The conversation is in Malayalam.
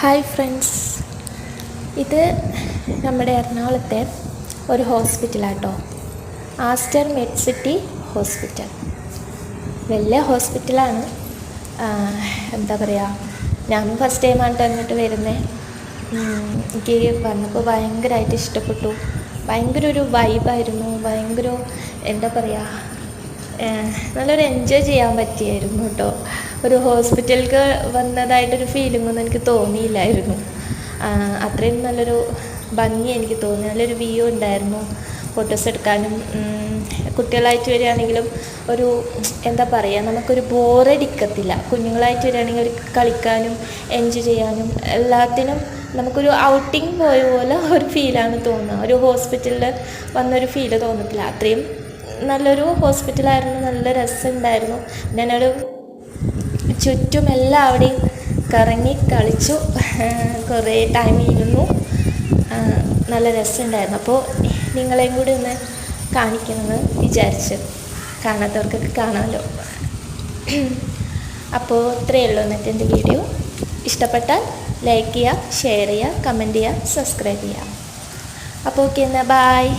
Hi friends. ഇത് നമ്മുടെ എറണാകുളത്തെ ഒരു ഹോസ്പിറ്റലാട്ടോ. Aster Med City hospital. വലിയ ഹോസ്പിറ്റലാണ്. എന്താ പറയുക ഞാനും ഫസ്റ്റ് ടൈമാണ് തന്നിട്ട് വരുന്നത് എനിക്ക് വന്നപ്പോൾ ഭയങ്കരമായിട്ട് ഇഷ്ടപ്പെട്ടു. ഭയങ്കര ഒരു വൈബായിരുന്നു ഭയങ്കര എന്താ പറയുക നല്ലൊരു എൻജോയ് ചെയ്യാൻ പറ്റിയായിരുന്നു കേട്ടോ. ഒരു ഹോസ്പിറ്റലിലേക്ക് വന്നതായിട്ടൊരു ഫീലിംഗൊന്നും എനിക്ക് തോന്നിയില്ലായിരുന്നു. അത്രയും നല്ലൊരു ഭംഗി എനിക്ക് തോന്നി. നല്ലൊരു വ്യൂ ഉണ്ടായിരുന്നു. ഫോട്ടോസ് എടുക്കാനും കുട്ടികളായിട്ട് വരികയാണെങ്കിലും ഒരു എന്താ പറയുക നമുക്കൊരു ബോറടിക്കത്തില്ല കുഞ്ഞുങ്ങളായിട്ട് വരികയാണെങ്കിൽ ഒരു കളിക്കാനും എൻജോയ് ചെയ്യാനും എല്ലാത്തിനും നമുക്കൊരു ഔട്ടിങ് പോയ പോലെ ഒരു ഫീലാണ് തോന്നുക. ഒരു ഹോസ്പിറ്റലിൽ വന്നൊരു ഫീൽ തോന്നത്തില്ല. അത്രയും നല്ലൊരു ഹോസ്പിറ്റലായിരുന്നു നല്ല രസമുണ്ടായിരുന്നു. ഞാനൊരു ചുറ്റും എല്ലാവിടെയും കറങ്ങി കളിച്ചു. കുറേ ടൈം ഇരുന്നു. നല്ല രസമുണ്ടായിരുന്നു. അപ്പോൾ നിങ്ങളെയും കൂടി ഒന്ന് കാണിക്കണമെന്ന് വിചാരിച്ചു. കാണാത്തവർക്കൊക്കെ കാണാമല്ലോ അപ്പോൾ ഇത്രയേ ഉള്ളൂ എന്നിട്ട് എന്റെ വീഡിയോ. ഇഷ്ടപ്പെട്ടാൽ ലൈക്ക് ചെയ്യുക ഷെയർ ചെയ്യുക കമന്റ് ചെയ്യുക സബ്സ്ക്രൈബ് ചെയ്യുക. അപ്പോൾ ഓക്കെ എന്നാൽ ബായ്